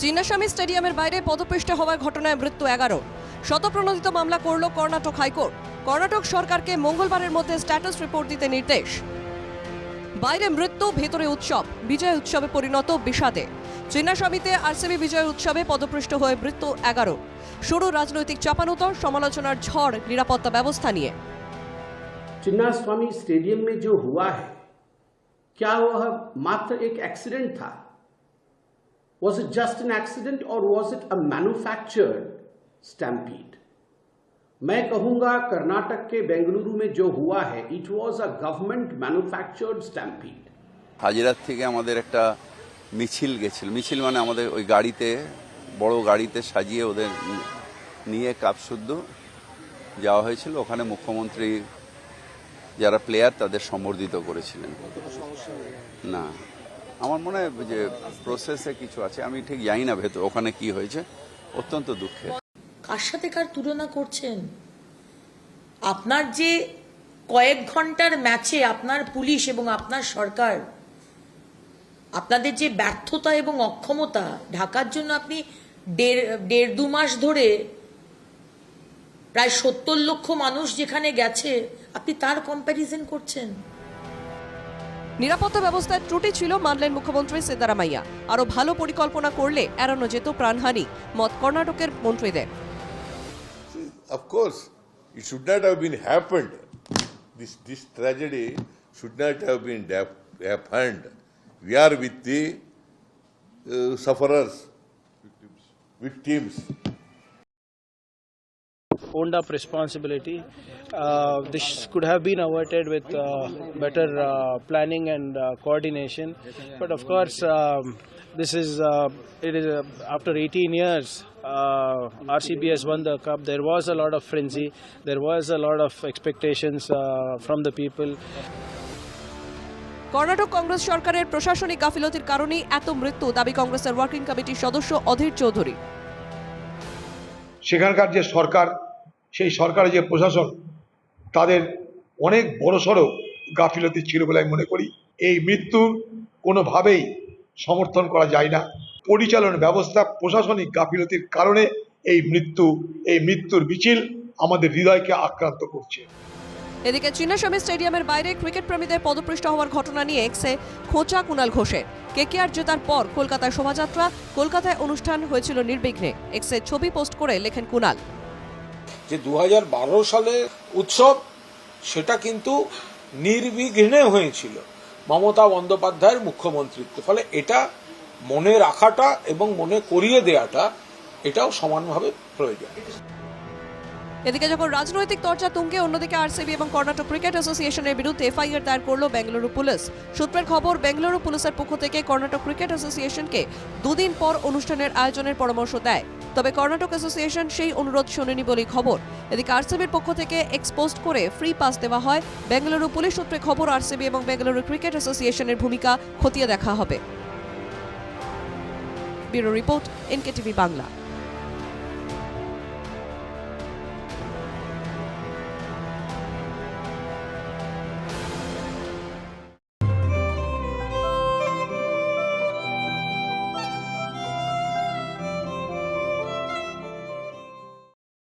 চিন্নাস্বামী স্টেডিয়ামের বাইরে পদপৃষ্ট হওয়ার ঘটনায় মৃত্যু এগারো শতপ্রণোদিত মামলা করল কর্ণাটক হাইকোর্ট কর্ণাটক সরকারকে মঙ্গলবারের মধ্যে স্ট্যাটাস রিপোর্ট দিতে নির্দেশ বাইরে মৃত্যু ভেতরে উৎসব বিজয় উৎসবে পরিণত বিষাদে চিন্নাস্বামীতে আরসিবি বিজয় উৎসবে পদপৃষ্ট হয়ে মৃত্যু এগারো শুরু রাজনৈতিক চাপানুতর সমালোচনার ঝড় নিরাপত্তা ব্যবস্থা নিয়ে चिन्ना स्वामी स्टेडियम में जो हुआ है क्या वह मात्र एक एक्सीडेंट था was it just an accident और was it a manufactured stampede मैं कहूंगा कर्नाटक के बेंगलुरु में जो हुआ है it was a government manufactured stampede হাজিরার থেকে আমাদের একটা মিছিল গেছিল মিছিল মানে আমাদের ওই গাড়িতে বড় গাড়িতে সাজিয়ে ওদের নি- নিয়ে কাপশুদ্ধ যাওয়া হয়েছিল ওখানে মুখ্যমন্ত্রী যারা প্লেয়ার তাদের সম্বর্ধিত করেছিলেন না আমার মনে হয় যে প্রসেসে কিছু আছে, আমি ঠিক জানি না ভেতর ওখানে কি হয়েছে, অত্যন্ত দুঃখের। কার সাথে কার তুলনা করছেন? আপনার যে কয়েক ঘণ্টার ম্যাচে আপনার পুলিশ এবং আপনার সরকার, আপনাদের যে ব্যর্থতা এবং অক্ষমতা, ঢাকার জন্য আপনি দেড় দেড় দু মাস ধরে প্রায় সত্তর লক্ষ মানুষ যেখানে গেছে, আপনি তার কম্প্যারিজন করছেন? নিরাপত্তা ব্যবস্থায় ত্রুটি ছিল, মানলেন মুখ্যমন্ত্রী সিদ্দারামাইয়া আরও ভালো পরিকল্পনা করলে এড়ানো যেত প্রাণহানি, মত কর্ণাটকের মন্ত্রীদের। Of course it should not been happened this this should not have been the sufferers with owned up responsibility. Uh, this could have been avoided with uh, better uh, planning and uh, coordination. But of course, um, this is uh, it is uh, after 18 years. Uh, RCB has won the cup. There was a lot of frenzy. There was a lot of expectations uh, from the people. Karnataka Congress সরকারের প্রশাসনিক গাফিলতির কারণেই এত মৃত্যু দাবি কংগ্রেসের working কমিটির সদস্য অধীর চৌধুরী সেখানকার যে সরকার সেই সরকারের যে প্রশাসন তাদের অনেক বড়সড় গাফিলতি ছিল বলে আমি মনে করি। এই মৃত্যু কোনোভাবেই সমর্থন করা যায় না। পরিচালন ব্যবস্থা, প্রশাসনিক গাফিলতির কারণে এই মৃত্যু, এই মৃত্যুর মিছিল আমাদের হৃদয়কে আক্রান্ত করছে। এদিকে চিন্নাস্বামী স্টেডিয়ামের বাইরে ক্রিকেট প্রেমীদের পদপৃষ্ট হওয়ার ঘটনা নিয়ে এক্সে খোঁচা কুনাল ঘোষের। কেকেআর জেতার পর কলকাতায় শোভাযাত্রা, কলকাতায় অনুষ্ঠান হয়েছিল নির্বিঘ্নে। এক্সে ছবি পোস্ট করে লেখেন কুনাল। যে দু হাজার বারো সালে উৎসব, সেটা কিন্তু নির্বিঘ্নে হয়েছিল। মমতা বন্দ্যোপাধ্যায়ের মুখ্যমন্ত্রিত্ব। ফলে এটা মনে রাখাটা এবং মনে করিয়ে দেওয়াটা এটাও সমানভাবে প্রয়োজন। এদিকে যখন রাজনৈতিক চর্চা তুঙ্গে, অন্যদিকে আরসিবি এবং কর্ণাটক ক্রিকেট অ্যাসোসিয়েশনের বিরুদ্ধে এফআইআর দায়ের করল বেঙ্গালুরু পুলিশ। সূত্রের খবর, বেঙ্গালুরু পুলিশের পক্ষ থেকে কর্ণাটক ক্রিকেট অ্যাসোসিয়েশনকে দুদিন পর অনুষ্ঠানের আয়োজনের পরামর্শ দেয়। তবে কর্ণাটক অ্যাসোসিয়েশন সেই অনুরোধ শোনেনি বলেই খবর। এদিকে আরসিবির পক্ষ থেকে এক্সপোস্ট করে ফ্রি পাস দেওয়া হয়। বেঙ্গালুরু পুলিশ সূত্রে খবর, আরসিবি এবং বেঙ্গালুরু ক্রিকেট অ্যাসোসিয়েশনের ভূমিকা খতিয়ে দেখা হবে। Bureau report, NKTV Bangla.